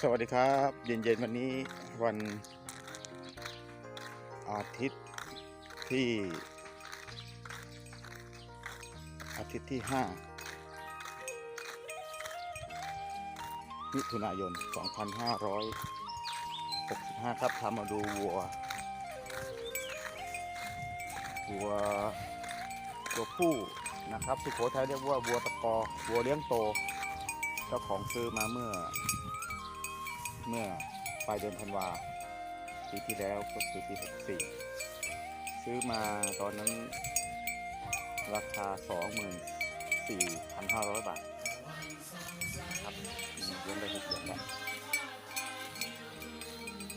สวัสดีครับ เย็นๆวันนี้วันอาทิตย์ที่ อาทิตย์ที่ 5 มิถุนายน 2565 ครับพามาดูวัว วัวตัวผู้นะครับสุโขทัยเรียกว่าวัวตะกอ วัวเลี้ยงโต เจ้าของซื้อมาเมื่อ เมื่อปลายเดือนธันวาปีที่แล้วก็คือปี 64 ซื้อมาตอนนั้นราคา 24,500 บาทครับเลี้ยงได้หกเดือนแล้ว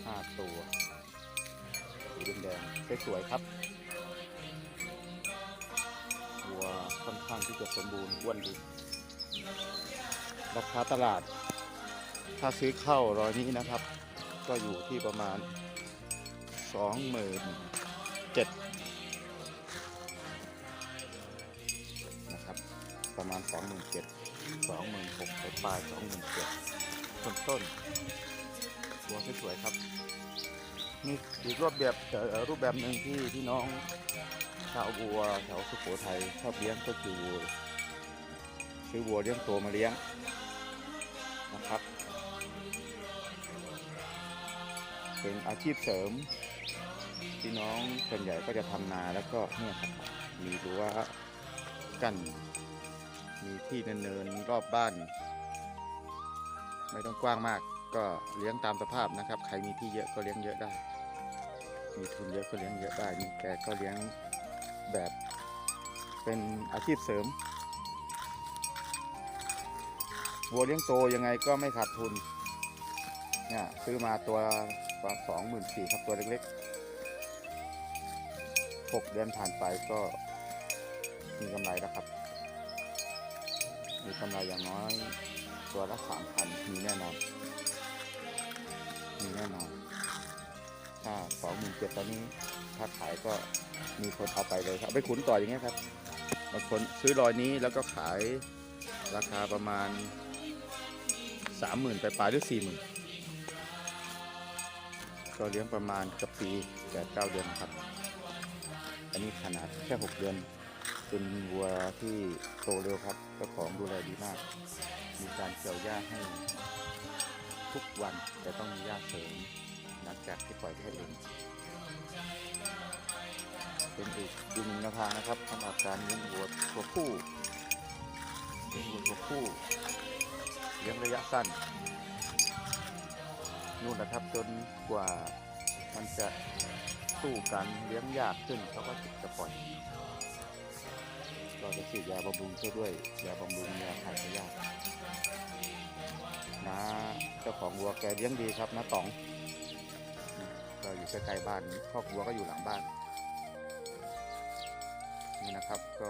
ห้าตัวสีแดงสวยๆครับวัวค่อนข้างที่จะสมบูรณ์อ้วนดีราคาตลาด ถ้าซื้อเข้ารอยนี้นะครับ ก็อยู่ที่ประมาณสองหมื่นเจ็ดนะครับ ประมาณสองหมื่นเจ็ดสองหมื่นหกปลายสองหมื่นเจ็ดต้นต้นๆตัวสวยๆครับนี่อีกรูปแบบรูปแบบหนึ่งที่พี่น้องชาวบัวแถวสุโขทัยชอบเลี้ยงก็คือวัวซื้อวัวเลี้ยงตัวมาเลี้ยงนะครับ เป็นอาชีพเสริมพี่น้องส่วนใหญ่ก็จะทำนาแล้วก็เนี่ยครับมีรั้วกั้นมีที่เนินๆรอบบ้าน ไม่ต้องกว้างมากก็เลี้ยงตามสภาพนะครับ ใครมีที่เยอะก็เลี้ยงเยอะได้ มีทุนเยอะก็เลี้ยงเยอะได้นี่แกก็เลี้ยงแบบเป็นอาชีพเสริมวัวเลี้ยงโตยังไงก็ไม่ขาดทุนเนี่ยซื้อมาตัว ตัวสองหมื่นสี่ครับตัวเล็กๆหกเดือนผ่านไปก็มีกำไรแล้วครับ มีกำไรอย่างน้อยตัวละสามพันมีแน่นอน มีแน่นอน ถ้าสองหมื่นเจ็ดตอนนี้ถ้าขายก็มีคนเอาไปเลยครับไปขุนต่ออย่างเงี้ยครับบางคนซื้อรอยนี้แล้วก็ขายราคาประมาณสามหมื่นไปปลายหรือสี่หมื่น ก็เลี้ยงประมาณกับปีแปดเก้าเดือนครับ อันนี้ขนาดแค่หกเดือน เป็นวัวที่โตเร็วครับเจ้าของดูแลดีมาก มีการเกี่ยวหญ้าให้ทุกวันแต่ต้องมีหญ้าเสริมหลังจากที่ปล่อยให้เองเป็นอีกอีกหนึ่งแนวทางนะครับสำหรับการเลี้ยงวัวตัวผู้เลี้ยงวัวตัวผู้เลี้ยงระยะสั้น นู่นแหละครับจนกว่ามันจะสู้กันเลี้ยงยากขึ้นเขาก็จะปล่อย เราจะฉีดยาบำรุงช่วยด้วยยาบำรุงยาถ่ายพยาธินะเจ้าของวัวแกเลี้ยงดีครับนะต๋องนะก็อยู่ใกล้ๆบ้านครอบวัวก็อยู่หลังบ้านนี่นะครับก็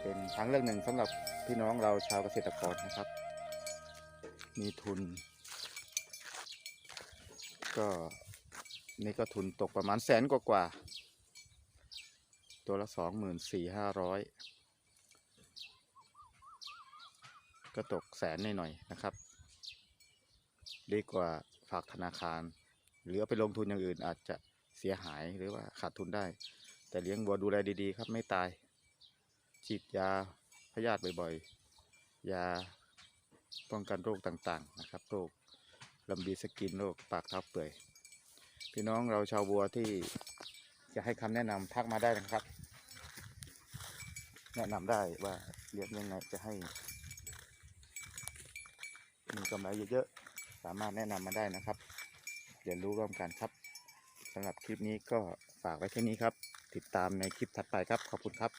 เป็นทางเลือกหนึ่งสำหรับพี่น้องเราชาวเกษตรกรนะครับ มีทุน ก็นี่ก็ทุนตกประมาณแสนกว่ากว่าๆตัวละสองหมื่นสี่ห้าร้อยก็ตกแสนหน่อยๆนะครับ ดีกว่าฝากธนาคาร หรือเอาไปลงทุนอย่างอื่นอาจจะเสียหายหรือว่าขาดทุนได้ แต่เลี้ยงวัวดูแลดีๆ ครับไม่ตาย ฉีดยาพยาธิบ่อยๆ ยาป้องกันโรคต่างๆนะครับโรค ลำบีสกินโรคปากท้าเปื่อย พี่น้องเราชาวบัวที่จะให้คำแนะนำทักมาได้นะครับ แนะนำได้ว่าเลี้ยงยังไงจะให้มีกำไรเยอะๆ สามารถแนะนำมาได้นะครับเรียนรู้ร่วมกันครับสำหรับคลิปนี้ก็ฝากไว้แค่นี้ครับ ติดตามในคลิปถัดไปครับ ขอบคุณครับ